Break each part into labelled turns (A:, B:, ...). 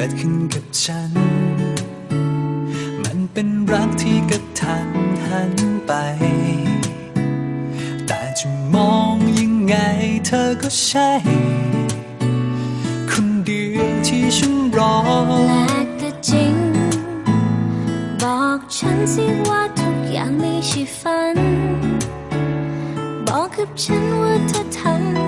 A: เกิดขึ้นกับฉัน มันเป็นรักที่กระทันหันไป แต่จะมองยังไงเธอก็ใช่ คนเดียวที่ฉันรอ
B: และก็จริง บอกฉันสิว่าทุกอย่างไม่ใช่ฝัน บอกกับฉันว่าเธอทำ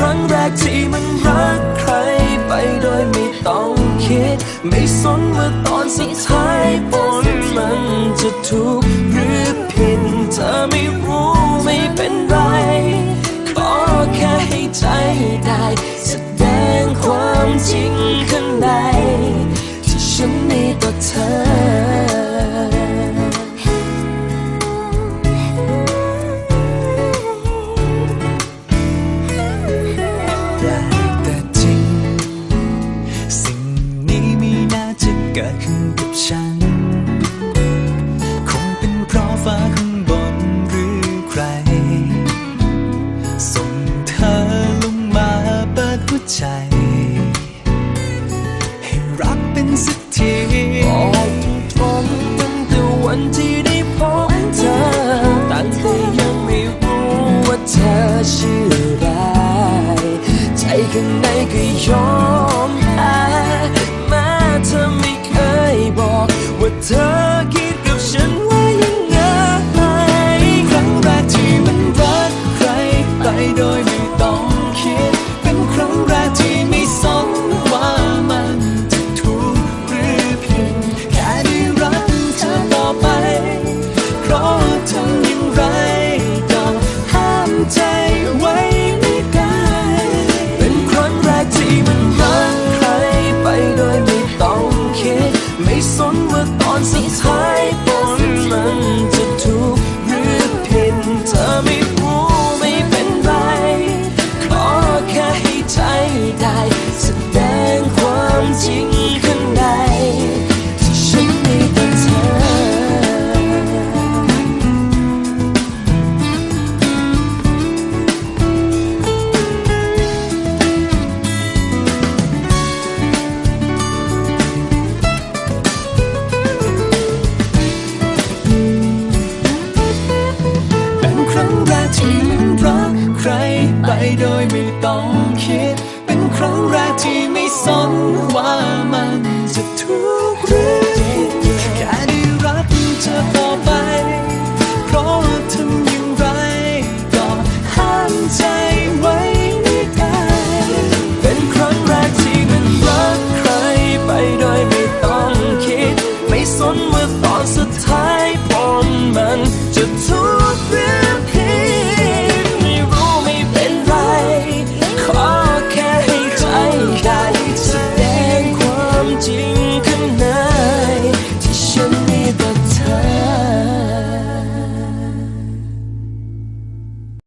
A: ครั้งแรกที่มันรักใค
C: รไปโดยไม่ต้องคิด ไม่สนว่าตอนสุดท้ายผลมันจะถูกหรือผิดเธอไม่รู้ไม่เป็นไรขอแค่ให้ใจได้แสดงความจริงข้างใน ที่ฉันมีต่อเธอ
A: กิดขึ้นกับฉัน คงเป็นเพราะฟ้าข้างบนหรือใคร ส่งเธอลงมาเปิดหัวใจ ให้รักเป็นสักที
C: บอกตรงตั้งแต่วันที่ได้พบเธอตั้งแต่ยังไม่รู้ว่าเธอชื่ออะไร ใจข้างในก็ยอม ไปโดยไม่ต้องคิด เป็น
A: ครั้งแรกที่ไม่สนว่า